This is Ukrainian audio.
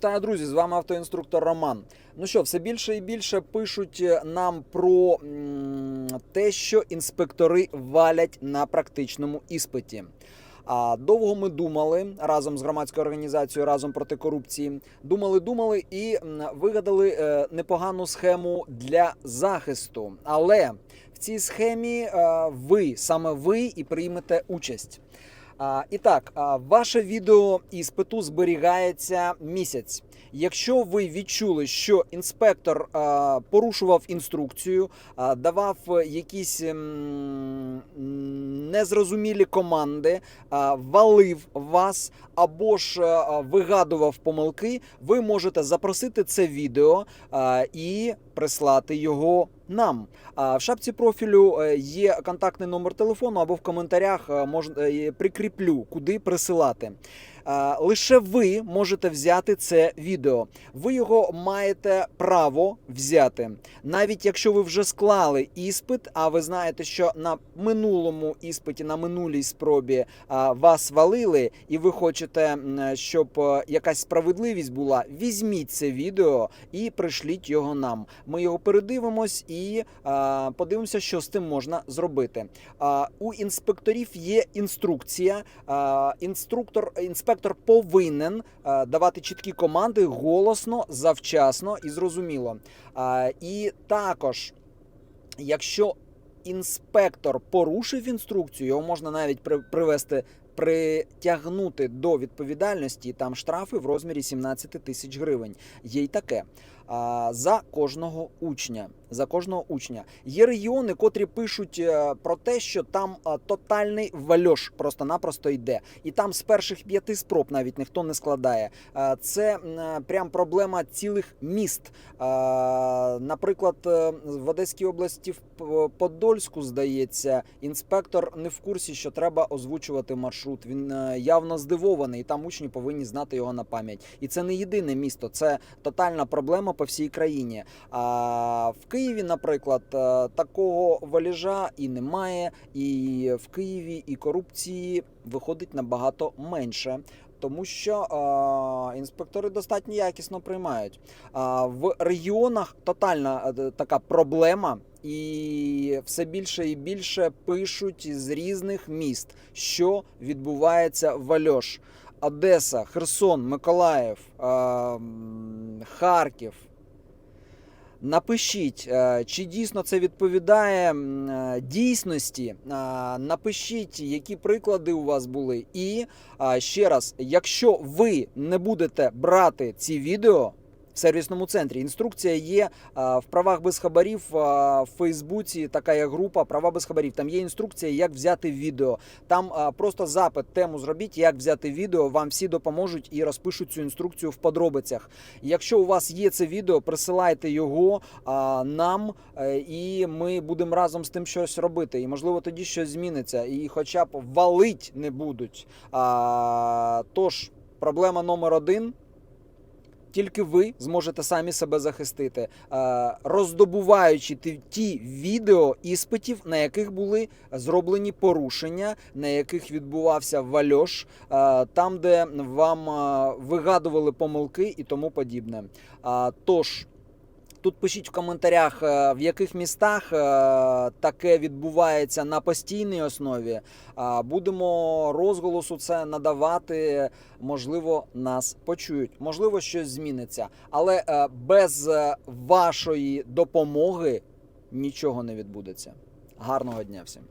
Та друзі, з вами автоінструктор Роман. Ну що, все більше і більше пишуть е, нам про те, що інспектори валять на практичному іспиті. А довго ми думали разом з громадською організацією разом проти корупції. Думали, думали і вигадали е, непогану схему для захисту. Але в цій схемі е, ви саме ви і приймете участь. І так, ваше відео іспиту зберігається місяць. Якщо ви відчули, що інспектор а, порушував інструкцію, а, давав якісь ем, м, незрозумілі команди, а, валив вас або ж а, вигадував помилки, ви можете запросити це відео а, і прислати його нам. В шапці профілю е, є контактний номер телефону або в коментарях е, мож, е, прикріплю, куди присилати. Е, Лише ви можете взяти це відео. Ви його маєте право взяти. Навіть якщо ви вже склали іспит, а ви знаєте, що на минулому іспиті, на минулій спробі вас валили, і ви хочете, щоб е, якась справедливість була, візьміть це відео і пришліть його нам. Ми його передивимось і подивимося, що з тим можна зробити. У інспекторів є інструкція. Інструктор, інспектор повинен давати чіткі команди голосно, завчасно і зрозуміло. І також, якщо інспектор порушив інструкцію, його можна навіть при- привести. Притягнути до відповідальності там штрафи в розмірі 17 тисяч гривень. Є й таке за кожного учня. За кожного учня є регіони, котрі пишуть е, про те, що там тотальний вальош просто-напросто йде, і там з перших п'яти спроб навіть ніхто не складає. Е, Це е, прям проблема цілих міст. Е, Наприклад, е, в Одеській області в Подольську здається, інспектор не в курсі, що треба озвучувати маршрут. Він е, явно здивований, і там учні повинні знати його на пам'ять. І це не єдине місто, це тотальна проблема по всій країні. А в Києві, наприклад, е, такого валіжа і немає, і в Києві і корупції виходить набагато менше. Тому що е, інспектори достатньо якісно приймають. А в регіонах тотальна е, така проблема, і все більше і більше пишуть з різних міст, що відбувається в Альош. Одеса, Херсон, Миколаїв, е, Харків. Напишіть, е, чи дійсно це відповідає е, дійсності. Е, Напишіть, які приклади у вас були. І ще раз, якщо ви не будете брати ці відео. Сервісному центрі інструкція є в правах без хабарів в Фейсбуці. Така є група права без хабарів. Там є інструкція, як взяти відео. Там просто запит, тему зробіть, як взяти відео. Вам всі допоможуть і розпишуть цю інструкцію в подробицях. Якщо у вас є це відео, присилайте його нам, е, і ми будемо разом з тим щось робити. І можливо тоді щось зміниться, і хоча б валить не будуть. Тож, проблема номер один. Тільки ви зможете самі себе захистити, е, роздобуваючи ті, відео іспитів, на яких були зроблені порушення, на яких відбувався вальош, е, там, де вам е, вигадували помилки і тому подібне. Тож. Тут пишіть в коментарях, е, в яких містах е, таке відбувається на постійній основі. А, Будемо розголосу це надавати. Можливо, нас почують, можливо, щось зміниться. Але е, без е, вашої допомоги нічого не відбудеться. Гарного дня всім!